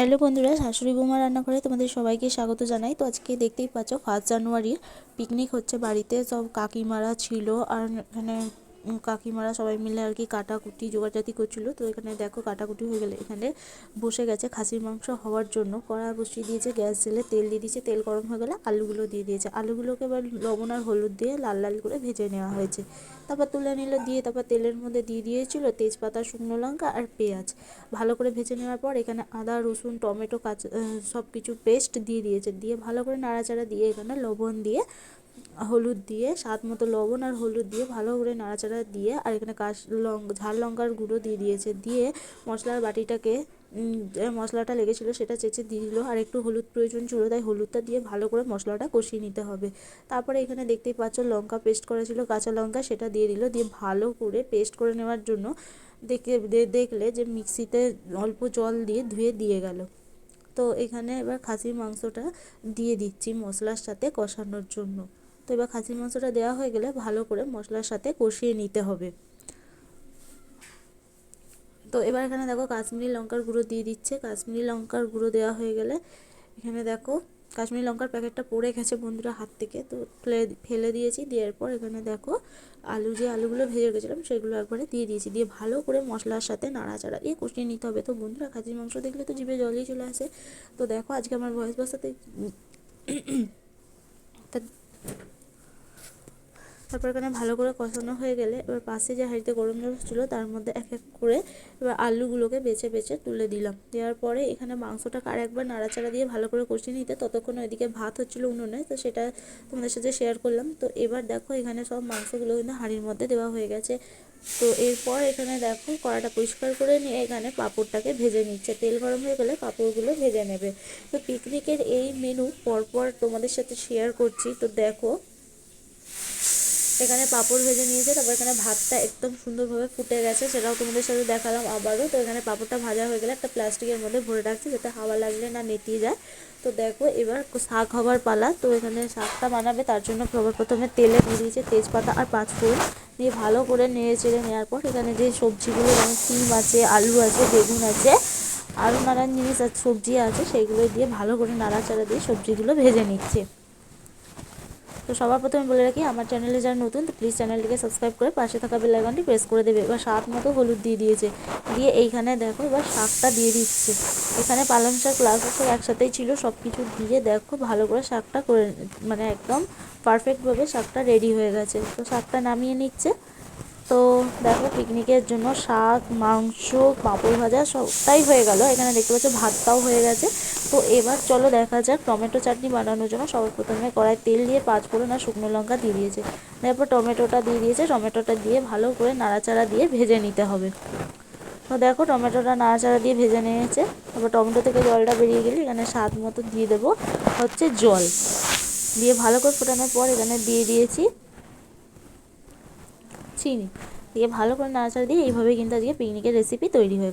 Hello বন্ধুরা, শাশুড়ি বৌমা রান্নাঘরে তোমাদের সবাইকে স্বাগত জানাই। তো আজকে দেখতেই পাচ্ছ, ফার্স্ট জানুয়ারির পিকনিক হচ্ছে বাড়িতে। সব কাকিমারা ছিল আর এখানে কাকিমারা সবাই মিলে আর কি কাটাকুটি, জোগাড়জাতি করছিল। তো এখানে দেখো কাটাকুটি হয়ে গেলে এখানে বসে গেছে খাসির মাংস হওয়ার জন্য। কড়া বসিয়ে দিয়েছে, গ্যাস জেলে তেল দিয়ে দিয়েছে, তেল গরম হয়ে গেলে আলুগুলো দিয়ে দিয়েছে। আলুগুলোকে এবার লবণ আর হলুদ দিয়ে লাল লাল করে ভেজে নেওয়া হয়েছে। তারপর তুলে নিল দিয়ে, তারপর তেলের মধ্যে দিয়ে দিয়েছিল তেজপাতা, শুকনো লঙ্কা আর পেঁয়াজ। ভালো করে ভেজে নেওয়ার পর এখানে আদা, রসুন, টমেটো, কাঁচা সব কিছু পেস্ট দিয়ে দিয়েছে। দিয়ে ভালো করে নাড়াচাড়া দিয়ে এখানে লবণ দিয়ে হলুদ দিয়ে, স্বাদ মতো লবণ আর হলুদ দিয়ে ভালো করে নাড়াচাড়া দিয়ে আর এখানে কাশ লং, ঝাল লঙ্কার গুঁড়ো দিয়ে দিয়েছে। দিয়ে মশলার বাটিটাকে মশলাটা লেগেছিলো সেটা চেঁচে দিয়ে দিল আর একটু হলুদ প্রয়োজন ছিল তাই হলুদটা দিয়ে ভালো করে মশলাটা কষিয়ে নিতে হবে। তারপরে এখানে দেখতেই পাচ্ছ লঙ্কা পেস্ট করা ছিল, কাঁচা লঙ্কা সেটা দিয়ে দিল। দিয়ে ভালো করে পেস্ট করে নেওয়ার জন্য দেখে দেখলে যে মিক্সিতে অল্প জল দিয়ে ধুয়ে দিয়ে গেল। তো এখানে এবার খাসির মাংসটা দিয়ে দিচ্ছি মশলার সাথে কষানোর জন্য। তো এবার খাসির মাংসটা দেওয়া হয়ে গেলে ভালো করে মশলার সাথে কষিয়ে নিতে হবে। তো এবার এখানে দেখো কাশ্মীরি লঙ্কার গুঁড়ো দিয়ে দিচ্ছে। কাশ্মীরি লঙ্কার গুঁড়ো দেওয়া হয়ে গেলে এখানে দেখো কাশ্মীরি লঙ্কার প্যাকেটটা পড়ে গেছে বন্ধুরা হাত থেকে। তো ফেলে ফেলে দিয়েছি, দেওয়ার পর এখানে দেখো আলু, যে আলুগুলো ভেজে রেখেছিলাম সেগুলো একবারে দিয়ে দিয়েছি। দিয়ে ভালো করে মশলার সাথে নাড়াচাড়া দিয়ে কষিয়ে নিতে হবে। তো বন্ধুরা খাসির মাংস দেখলে তো জিভে জলই চলে আসে। তো দেখো আজকে আমার ভয়েস বাসাতে তারপর এখানে ভালো করে কষানো হয়ে গেলে এবার পাশে যে হাঁড়িতে গরম জল ছিল, তার মধ্যে এক এক করে এবার আলুগুলোকে বেছে বেছে তুলে দিলাম। দেওয়ার পরে এখানে মাংসটাকে আর একবার নাড়াচাড়া দিয়ে ভালো করে কষিয়ে নিতে ততক্ষণ ওইদিকে ভাত হচ্ছিল উনুনে, তো সেটা তোমাদের সাথে শেয়ার করলাম। তো এবার দেখো এখানে সব মাংসগুলো কিন্তু হাঁড়ির মধ্যে দেওয়া হয়ে গেছে। তো এরপর এখানে দেখো কড়াটা পরিষ্কার করে নিয়ে এখানে পাঁপড়টাকে ভেজে নিচ্ছে। তেল গরম হয়ে গেলে পাঁপড়গুলো ভেজে নেবে। তো পিকনিকের এই মেনু পরপর তোমাদের সাথে শেয়ার করছি। তো দেখো এখানে পাঁপড় ভেজে নিয়েছে, তারপর এখানে ভাতটা একদম সুন্দরভাবে ফুটে গেছে, সেটাও তোমাদের সাথে দেখালাম আবারও। তো এখানে পাঁপড়টা ভাজা হয়ে গেলে একটা প্লাস্টিকের মধ্যে ভরে রাখছি, যাতে হাওয়া লাগলে না নেতিয়ে যায়। তো দেখো, এবার শাক হবার পালা। তো এখানে শাকটা বানাবে, তার জন্য সবার প্রথমে তেলে দিয়ে দিয়েছে তেজপাতা আর পাঁচফোড়ন। দিয়ে ভালো করে নেড়ে চেড়ে নেওয়ার পর এখানে যে সবজিগুলো, যেমন সিম আছে, আলু আছে, বেগুন আছে, আরও নানান জিনিস সবজি আছে সেইগুলো দিয়ে ভালো করে নাড়াচাড়া দিয়ে সবজিগুলো ভেজে নিচ্ছে। তো সবার প্রথমে বলে রাখি, আমার চ্যানেলে যারা নতুন, তো প্লিজ চ্যানেলটিকে সাবস্ক্রাইব করে পাশে থাকা বেল আইকনটি প্রেস করে দেবে। এবার স্বাদ মতো হলুদ দিয়ে দিয়েছে। দিয়ে এইখানে দেখো, এবার শাকটা দিয়ে দিচ্ছে। এখানে পালং শাক লাল শাক একসাথেই ছিল সব কিছু দিয়ে দেখো ভালো করে শাকটা করে মানে একদম পারফেক্টভাবে শাকটা রেডি হয়ে গেছে। তো শাকটা নামিয়ে নিচ্ছে। তো দেখো পিকনিকের জন্য শাক, মাংস, পাঁপড় ভাজা সবটাই হয়ে গেল। এখানে দেখতে পাচ্ছ ভাতটাও হয়ে গেছে। তো এবার চলো দেখা যাক টমেটো চাটনি বানানোর জন্য সবার প্রথমে কড়াই তেল দিয়ে পাঁচ ফোড়ন আর শুকনো লঙ্কা দিয়ে দিয়েছে। তারপর টমেটোটা দিয়ে দিয়েছে। টমেটোটা দিয়ে ভালো করে নাড়াচাড়া দিয়ে ভেজে নিতে হবে। তো দেখো টমেটোটা নাড়াচাড়া দিয়ে ভেজে নিয়েছে। তারপর টমেটো থেকে জলটা বেরিয়ে গেলে এখানে স্বাদ মতো দিয়ে দেবো হচ্ছে জল। দিয়ে ভালো করে ফোটানোর পর এখানে দিয়ে দিয়েছি চিনি। দিয়ে ভালো করে নাড়াচাড়া দিয়ে এইভাবে কিন্তু আজকে পিকনিকের রেসিপি তৈরি হয়ে